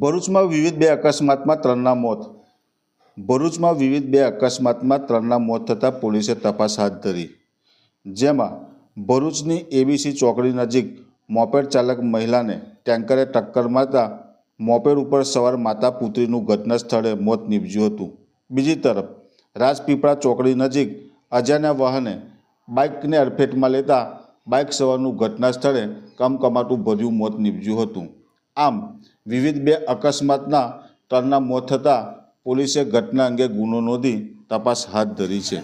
ભરૂચમાં વિવિધ બે અકસ્માતમાં ત્રણના મોત. ભરૂચમાં વિવિધ બે અકસ્માતમાં ત્રણના મોત થતાં પોલીસે તપાસ હાથ ધરી. જેમાં ભરૂચની એબીસી ચોકડી નજીક મોપેડ ચાલક મહિલાને ટેન્કરે ટક્કર મારતા મોપેડ ઉપર સવાર માતા પુત્રીનું ઘટના સ્થળે મોત નીપજ્યું હતું. બીજી તરફ, રાજપીપળા ચોકડી નજીક અજાણ્યા વાહને બાઇકને અડફેટમાં લેતા બાઇક સવારનું ઘટના સ્થળે કમકમાટું ભર્યું મોત નીપજ્યું હતું. આમ વિવિધ બે અકસ્માતના ત્રણના મોત થતાં પોલીસે ઘટના અંગે ગુનો નોંધી તપાસ હાથ ધરી છે.